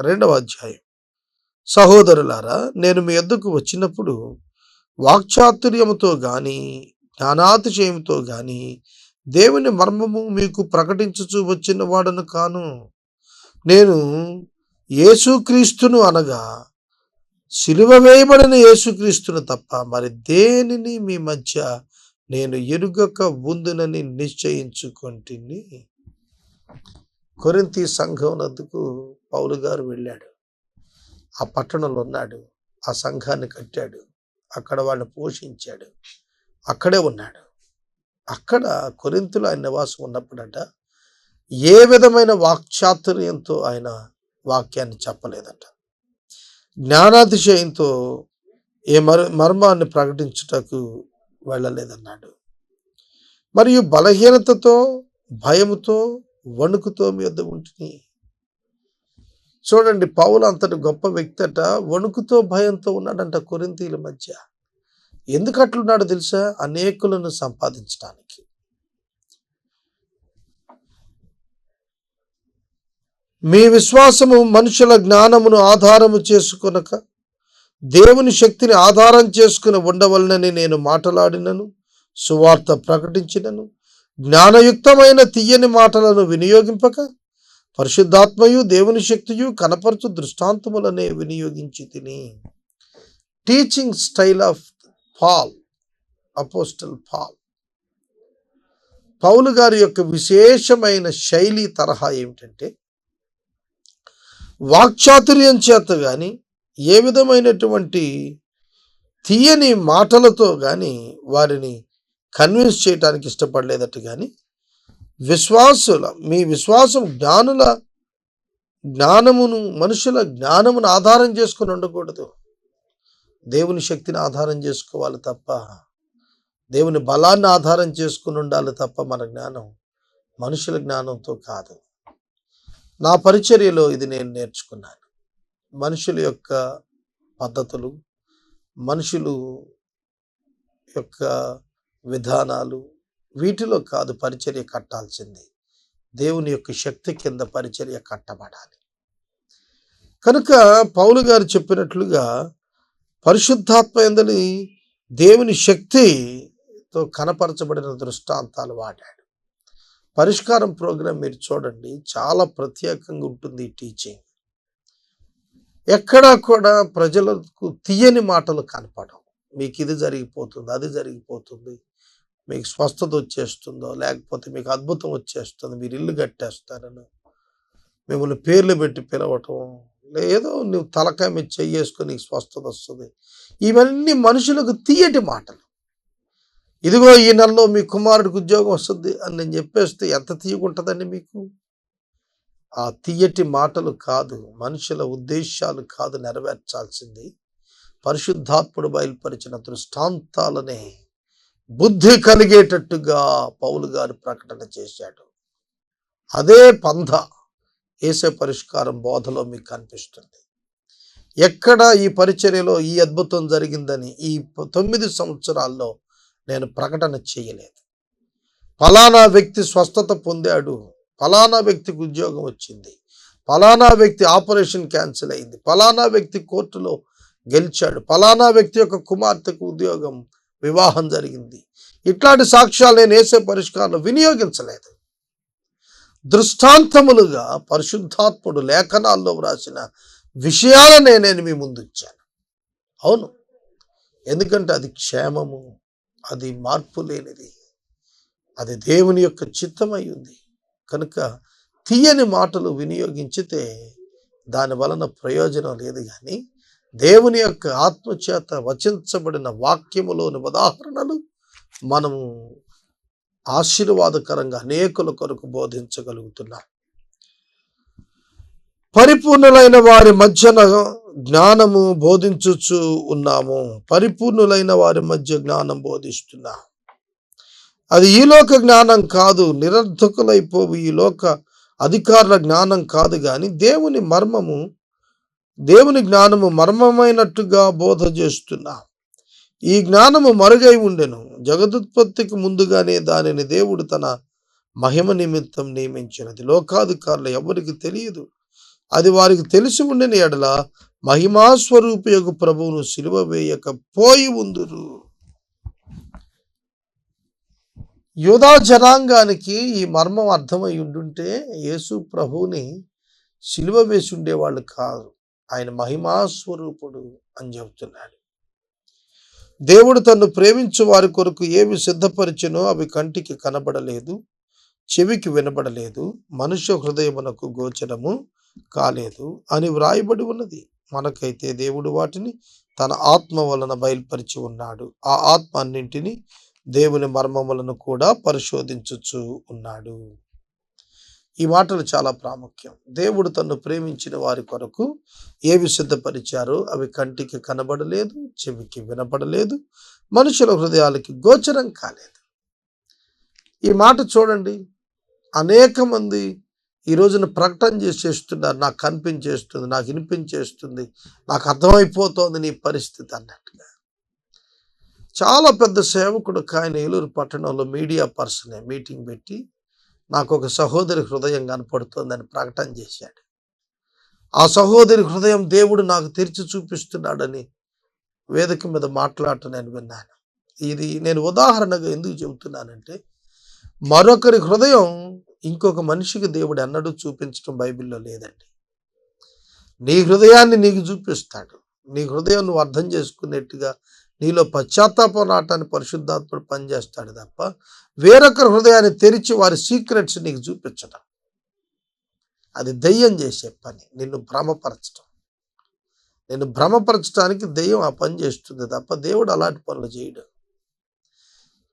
రెండవ అధ్యాయం. సహోదరులారా నేను మీ ఎద్దకు వచ్చినప్పుడు వాక్చాతుర్యముతో గాని జ్ఞానాతిశయంతో గాని దేవుని మర్మము మీకు ప్రకటించుచు వచ్చిన వాడను కాను. నేను యేసుక్రీస్తును అనగా సిలువ వేయబడిన యేసుక్రీస్తును తప్ప మరి దేనిని మీ మధ్య నేను ఎరుగక ఉందునని నిశ్చయించుకొంటిని? కొరింతి సంఘం నందుకు పౌలు గారు వెళ్ళాడు. ఆ పట్టణంలో ఉన్నాడు. ఆ సంఘాన్ని కట్టాడు. అక్కడ వాళ్ళని పోషించాడు. అక్కడే ఉన్నాడు. అక్కడ కొరింతలు ఆయన నివాసం ఉన్నప్పుడట ఏ విధమైన వాక్చాతుర్యంతో ఆయన వాక్యాన్ని చెప్పలేదట. జ్ఞానాతిశయంతో ఏ మర్ మర్మాన్ని ప్రకటించుటకు వెళ్ళలేదన్నాడు. మరియు బలహీనతతో భయముతో వణుకుతో మీ వద్ద ఉంటుంది చూడండి పౌలు అంతటి గొప్ప వ్యక్తి అట వణుకుతో భయంతో ఉన్నాడంట కొరింతీల మధ్య. ఎందుకు అట్లున్నాడో తెలుసా? అనేకులను సంపాదించడానికి. మీ విశ్వాసము మనుషుల జ్ఞానమును ఆధారము చేసుకొనక దేవుని శక్తిని ఆధారం చేసుకుని ఉండవలనని నేను మాట్లాడినను సువార్త ప్రకటించినను జ్ఞానయుక్తమైన తీయని మాటలను వినియోగింపక పరిశుద్ధాత్మయు దేవుని శక్తియు కనపరచు దృష్టాంతములనే వినియోగించి తిని. Teaching style of Paul apostle Paul పౌలు గారి యొక్క విశేషమైన శైలి తరహా ఏమిటంటే వాక్చాతుర్యం చేత కానీ ఏ విధమైనటువంటి తీయని మాటలతో కానీ వారిని కన్విన్స్ చేయటానికి ఇష్టపడలేదట కానీ విశ్వాసుల మీ విశ్వాసం జ్ఞానుల జ్ఞానమును మనుషుల జ్ఞానమును ఆధారం చేసుకుని ఉండకూడదు. దేవుని శక్తిని ఆధారం చేసుకోవాలి తప్ప దేవుని బలాన్ని ఆధారం చేసుకుని ఉండాలి తప్ప మన జ్ఞానం మనుషుల జ్ఞానంతో కాదు. నా పరిచర్యలో ఇది నేను నేర్చుకున్నాను. మనుషుల యొక్క పద్ధతులు మనుషులు యొక్క విధానాలు వీటిలో కాదు పరిచర్య కట్టాల్సింది. దేవుని యొక్క శక్తి కింద పరిచర్య కట్టబడాలి. కనుక పౌలు గారు చెప్పినట్లుగా పరిశుద్ధాత్మ ఎందని దేవుని శక్తితో కనపరచబడిన దృష్టాంతాలు వాడాడు. పరిష్కారం ప్రోగ్రాం మీరు చూడండి. చాలా ప్రత్యేకంగా ఉంటుంది ఈ టీచింగ్. ఎక్కడా కూడా ప్రజలకు తీయని మాటలు కనపడవు. మీకు ఇది జరిగిపోతుంది అది జరిగిపోతుంది. మీకు స్వస్థత వచ్చేస్తుందో లేకపోతే మీకు అద్భుతం వచ్చేస్తుంది మీరు ఇల్లు కట్టేస్తారని మిమ్మల్ని పేర్లు పెట్టి పిలవటం లేదో నువ్వు తలకాయ మీద చెయ్యేసుకొని నీకు స్వస్థత వస్తుంది. ఇవన్నీ మనుషులకు తీయటి మాటలు. ఇదిగో ఈ నెలలో మీ కుమారుడికి ఉద్యోగం వస్తుంది అని నేను చెప్పేస్తే ఎంత తీయగుంటుందండి మీకు? ఆ తీయటి మాటలు కాదు మనుషుల ఉద్దేశాలు కాదు నెరవేర్చాల్సింది. పరిశుద్ధాత్ముడు బయలుపరిచిన దృష్టాంతాలనే బుద్ధి కలిగేటట్టుగా పౌలు గారు ప్రకటన చేశాడు. అదే పంధ ఏసే పరిష్కారం బోధలో మీకు కనిపిస్తుంది. ఎక్కడ ఈ పరిచర్యలో ఈ అద్భుతం జరిగిందని ఈ తొమ్మిది సంవత్సరాల్లో నేను ప్రకటన చేయలేదు. ఫలానా వ్యక్తి స్వస్థత పొందాడు. ఫలానా వ్యక్తికి ఉద్యోగం వచ్చింది. ఫలానా వ్యక్తి ఆపరేషన్ క్యాన్సిల్ అయింది. ఫలానా వ్యక్తి కోర్టులో గెలిచాడు. ఫలానా వ్యక్తి యొక్క కుమార్తెకు ఉద్యోగం వివాహం జరిగింది. ఇట్లాంటి సాక్ష్యాలు నేను వేసే పరిష్కారం వినియోగించలేదు. దృష్టాంతములుగా పరిశుద్ధాత్ముడు లేఖనాల్లో వ్రాసిన విషయాలనే నేను మీ ముందు ఇచ్చాను. అవును. ఎందుకంటే అది క్షేమము అది మార్పు లేనిది. అది దేవుని యొక్క చిత్తమై ఉంది. కనుక తీయని మాటలు వినియోగించితే దాని వలన ప్రయోజనం లేదు కానీ దేవుని యొక్క ఆత్మచేత వచించబడిన వాక్యములోని ఉదాహరణలు మనము ఆశీర్వాదకరంగా అనేకుల కొరకు బోధించగలుగుతున్నాం. పరిపూర్ణులైన వారి మధ్యన జ్ఞానము బోధించుచు ఉన్నాము. పరిపూర్ణులైన వారి మధ్య జ్ఞానం బోధిస్తున్నాం. అది ఈ లోక జ్ఞానం కాదు నిరర్ధకులైపోవు ఈ లోక అధికారుల జ్ఞానం కాదు కానీ దేవుని మర్మము దేవుని జ్ఞానము మర్మమైనట్టుగా బోధ చేస్తున్నా ఈ జ్ఞానము మరుగై ఉండెను. జగదుత్పత్తికి ముందుగానే దానిని దేవుడు తన మహిమ నిమిత్తం నియమించినది. లోకాధికారులు ఎవరికి తెలియదు. అది వారికి తెలిసి ఉండిన ఎడల మహిమాస్వరూపయోగ ప్రభువును సిలువ వేయక పోయి ఉందురు. యోధా జనాంగానికి ఈ మర్మం అర్థమై ఉండుంటే యేసు ప్రభువుని సిలువ వేసి ఉండేవాళ్ళు కాదు ఆయన మహిమాస్వరూపుడు అని చెబుతున్నాడు. దేవుడు తన్ను ప్రేమించు వారి కొరకు ఏవి సిద్ధపరిచినో అవి కంటికి కనబడలేదు చెవికి వినబడలేదు మనుష్య హృదయమునకు గోచరము కాలేదు అని వ్రాయబడి ఉన్నది. మనకైతే దేవుడు వాటిని తన ఆత్మ వలన బయలుపరిచి ఉన్నాడు. ఆ ఆత్మ అన్నింటినీ దేవుని మర్మములను కూడా పరిశోధించుచు ఉన్నాడు. ఈ మాటలు చాలా ప్రాముఖ్యం. దేవుడు తన్ను ప్రేమించిన వారి కొరకు ఏవి సిద్ధపరిచారో అవి కంటికి కనబడలేదు చెవికి వినపడలేదు మనుషుల హృదయాలకి గోచరం కాలేదు. ఈ మాట చూడండి. అనేక మంది ఈ రోజున ప్రకటన చేసేస్తున్నారు. నాకు కనిపించేస్తుంది నాకు వినిపించేస్తుంది నాకు అర్థమైపోతోంది నీ పరిస్థితి అన్నట్టుగా. చాలా పెద్ద సేవకుడు ఆయన ఏలూరు పట్టణంలో మీడియా పర్సనే మీటింగ్ పెట్టి నాకు ఒక సహోదరి హృదయం కనపడుతుందని ప్రకటన చేశాడు. ఆ సహోదరి హృదయం దేవుడు నాకు తెరిచి చూపిస్తున్నాడని వేదిక మీద మాట్లాడటం నేను విన్నాను. ఇది నేను ఉదాహరణగా ఎందుకు చెబుతున్నానంటే మరొకరి హృదయం ఇంకొక మనిషికి దేవుడు ఎన్నడూ చూపించడం బైబిల్లో లేదండి. నీ హృదయాన్ని నీకు చూపిస్తాడు. నీ హృదయం నువ్వు అర్థం చేసుకునేట్టుగా నీలో పశ్చాత్తాపం రావటాన్ని పరిశుద్ధాత్ముడు పనిచేస్తాడు తప్ప వేరొకరి హృదయాన్ని తెరిచి వారి సీక్రెట్స్ నీకు చూపించడం అది దయ్యం చేసే పని. నిన్ను భ్రమపరచడం నిన్ను భ్రమపరచడానికి దెయ్యం ఆ పని చేస్తుంది తప్ప దేవుడు అలాంటి పనులు చేయడు.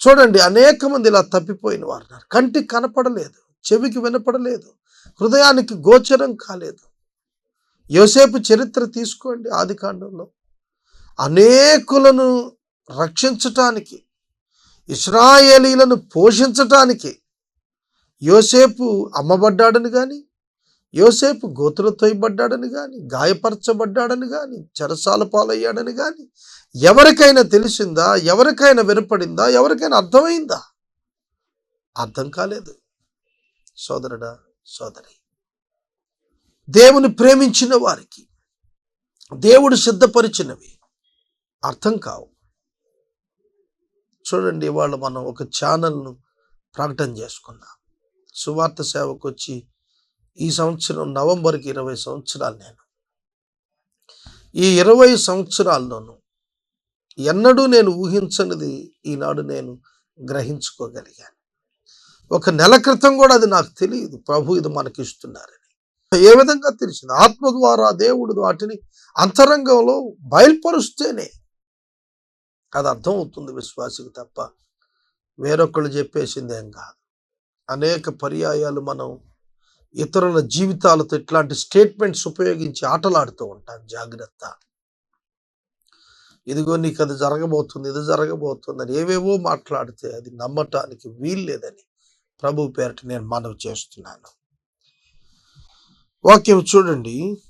చూడండి అనేక మంది ఇలా తప్పిపోయిన వారు కంటికి కనపడలేదు చెవికి వినపడలేదు హృదయానికి గోచరం కాలేదు. యోసేపు చరిత్ర తీసుకోండి ఆది కాండంలో. అనేకులను రక్షించటానికి ఇస్రాయేలీలను పోషించటానికి యోసేపు అమ్మబడ్డాడని కానీ యోసేపు గోతులు తొయ్యబడ్డాడని కానీ గాయపరచబడ్డాడని కానీ చెరసాల పాలయ్యాడని కానీ ఎవరికైనా తెలిసిందా? ఎవరికైనా వినపడిందా? ఎవరికైనా అర్థమైందా? అర్థం కాలేదు. సోదరుడా సోదరి దేవుని ప్రేమించిన వారికి దేవుడు సిద్ధపరిచినవి అర్థం కావు. చూడండి ఇవాళ మనం ఒక ఛానల్ను ప్రకటన చేసుకున్నాం సువార్త సేవకు వచ్చి ఈ సంవత్సరం నవంబర్కి ఇరవై సంవత్సరాలు నేను. ఈ ఇరవై సంవత్సరాల్లోనూ ఎన్నడూ నేను ఊహించనిది ఈనాడు నేను గ్రహించుకోగలిగాను. ఒక నెల క్రితం కూడా అది నాకు తెలియదు. ప్రభు ఇది మనకి ఇస్తున్నారని ఏ విధంగా తెలిసింది? ఆత్మ ద్వారా దేవుడు వాటిని అంతరంగంలో బయలుపరుస్తేనే అది అర్థం అవుతుంది విశ్వాసికి తప్ప. వేరొకళ్ళు చెప్పేసిందేం కాదు. అనేక పర్యాయాలు మనం ఇతరుల జీవితాలతో ఇట్లాంటి స్టేట్మెంట్స్ ఉపయోగించి ఆటలాడుతూ ఉంటాం జాగ్రత్త. ఇదిగో నీకు అది జరగబోతుంది ఇది జరగబోతుంది అని ఏవేవో మాట్లాడితే అది నమ్మటానికి వీల్లేదని ప్రభు పేరిట నేను మనవి చేస్తున్నాను. వాక్యం చూడండి.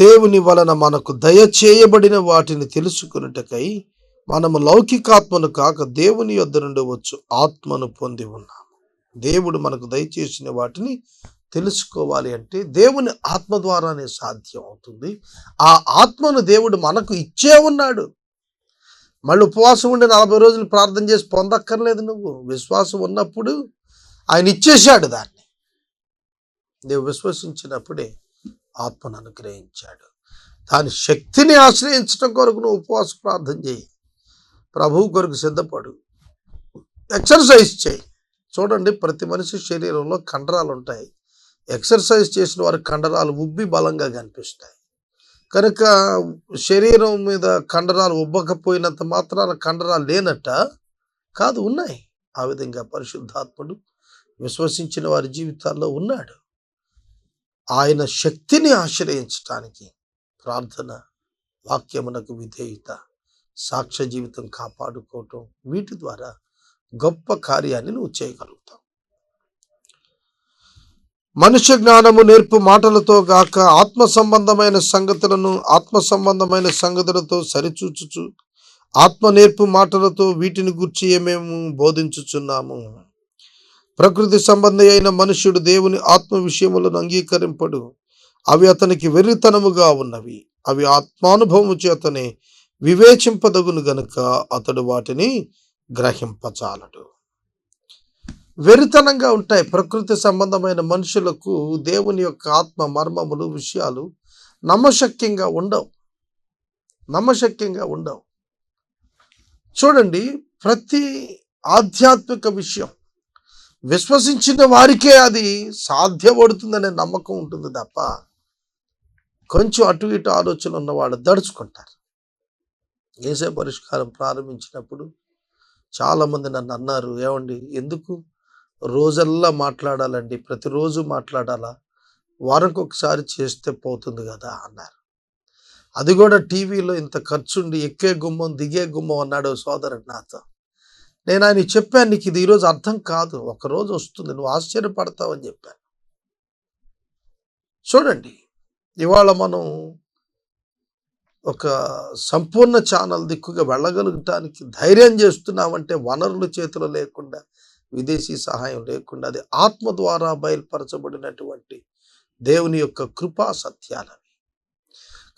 దేవుని వలన మనకు దయచేయబడిన వాటిని తెలుసుకున్నటకై మనము లౌకికాత్మను కాక దేవుని యొద్ద నుండి వచ్చు ఆత్మను పొంది ఉన్నాము. దేవుడు మనకు దయచేసిన వాటిని తెలుసుకోవాలి అంటే దేవుని ఆత్మ ద్వారానే సాధ్యం అవుతుంది. ఆ ఆత్మను దేవుడు మనకు ఇచ్చే ఉన్నాడు. మళ్ళీ ఉపవాసం ఉండి నలభై రోజులు ప్రార్థన చేసి పొందక్కర్లేదు నువ్వు. విశ్వాసం ఉన్నప్పుడు ఆయన ఇచ్చేశాడు దాన్ని. నువ్వు విశ్వసించినప్పుడే ఆత్మను అనుగ్రహించాడు దాని శక్తిని ఆశ్రయించడం కొరకు నువ్వు ఉపవాస ప్రార్థన చేయి. ప్రభువు కొరకు సిద్ధపడు. ఎక్సర్సైజ్ చేయి. చూడండి ప్రతి మనిషి శరీరంలో కండరాలు ఉంటాయి ఎక్సర్సైజ్ చేసిన వారి కండరాలు ఉబ్బి బలంగా కనిపిస్తాయి. కనుక శరీరం మీద కండరాలు ఉబ్బకపోయినంత మాత్రాన కండరాలు లేనట్ట కాదు ఉన్నాయి. ఆ విధంగా పరిశుద్ధాత్ముడు విశ్వసించిన వారి జీవితాల్లో ఉన్నాడు. ఆయన శక్తిని ఆశ్రయించటానికి ప్రార్థన వాక్యమునకు విధేయత సాక్ష్య జీవితం కాపాడుకోవటం వీటి ద్వారా గొప్ప కార్యాన్ని నువ్వు చేయగలుగుతావు. మనుష్య జ్ఞానము నేర్పు మాటలతో గాక ఆత్మ సంబంధమైన సంగతులను ఆత్మ సంబంధమైన సంగతులతో సరిచూచుచు ఆత్మ నేర్పు మాటలతో వీటిని గుర్చి మేము బోధించుచున్నాము. ప్రకృతి సంబంధి అయిన మనుష్యుడు దేవుని ఆత్మ విషయములను అంగీకరింపడు. అవి అతనికి వెర్రితనముగా ఉన్నవి. అవి ఆత్మానుభవము చేతనే వివేచింపదగును గనుక అతడు వాటిని గ్రహింపచాలడు వెరితనంగా ఉంటాయి ప్రకృతి సంబంధమైన మనుషులకు దేవుని యొక్క ఆత్మ మర్మములు విషయాలు నమ్మశక్యంగా ఉండవు. నమ్మశక్యంగా ఉండవు. చూడండి ప్రతి ఆధ్యాత్మిక విషయం విశ్వసించిన వారికే అది సాధ్యపడుతుందనే నమ్మకం ఉంటుంది తప్ప కొంచెం అటు ఇటు ఆలోచన ఉన్నవాళ్ళు దడుచుకుంటారు. ఏసే పరిష్కారం ప్రారంభించినప్పుడు చాలామంది నన్ను అన్నారు ఏమండి ఎందుకు రోజల్లా మాట్లాడాలండి? ప్రతిరోజు మాట్లాడాలా? వారంకి ఒకసారి చేస్తే పోతుంది కదా అన్నారు. అది కూడా టీవీలో ఇంత ఖర్చుండి ఎక్కే గుమ్మం దిగే గుమ్మం అన్నాడు సోదరుడు నాతో. నేను ఆయన చెప్పాను నీకు ఇది ఈరోజు అర్థం కాదు. ఒకరోజు వస్తుంది నువ్వు ఆశ్చర్యపడతావని చెప్పాను. చూడండి ఇవాళ మనం ఒక సంపూర్ణ ఛానల్ దిక్కుగా వెళ్ళగలగటానికి ధైర్యం చేస్తున్నామంటే వనరుల చేతిలో లేకుండా విదేశీ సహాయం లేకుండా అది ఆత్మ ద్వారా బయలుపరచబడినటువంటి దేవుని యొక్క కృపా సత్యాలవి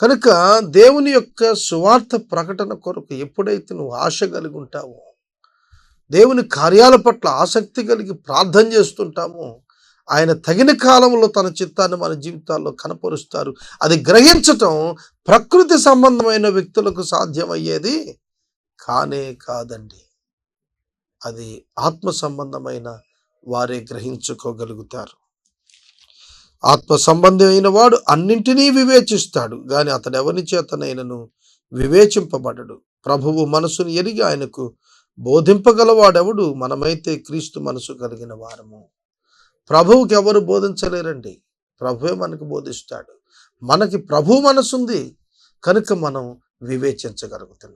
కనుక దేవుని యొక్క సువార్త ప్రకటన కొరకు ఎప్పుడైతే నువ్వు ఆశ కలిగి ఉంటావో దేవుని కార్యాల పట్ల ఆసక్తి కలిగి ప్రార్థన చేస్తుంటామో. ఆయన తగిన కాలంలో తన చిత్తాన్ని మన జీవితాల్లో కనపరుస్తారు. అది గ్రహించటం ప్రకృతి సంబంధమైన వ్యక్తులకు సాధ్యమయ్యేది కానే కాదండి. అది ఆత్మ సంబంధమైన వారే గ్రహించుకోగలుగుతారు. ఆత్మ సంబంధమైన వాడు అన్నింటినీ వివేచిస్తాడు కానీ అతడెవరిని చేతనైనను వివేచింపబడడు. ప్రభువు మనసును ఎరిగి ఆయనకు బోధింపగలవాడెవడు? మనమైతే క్రీస్తు మనసు కలిగిన వారము. ప్రభువుకి ఎవరు బోధించలేరండి? ప్రభువే మనకు బోధిస్తాడు. మనకి ప్రభు మనసుంది కనుక మనం వివేచించగలుగుతున్నాం.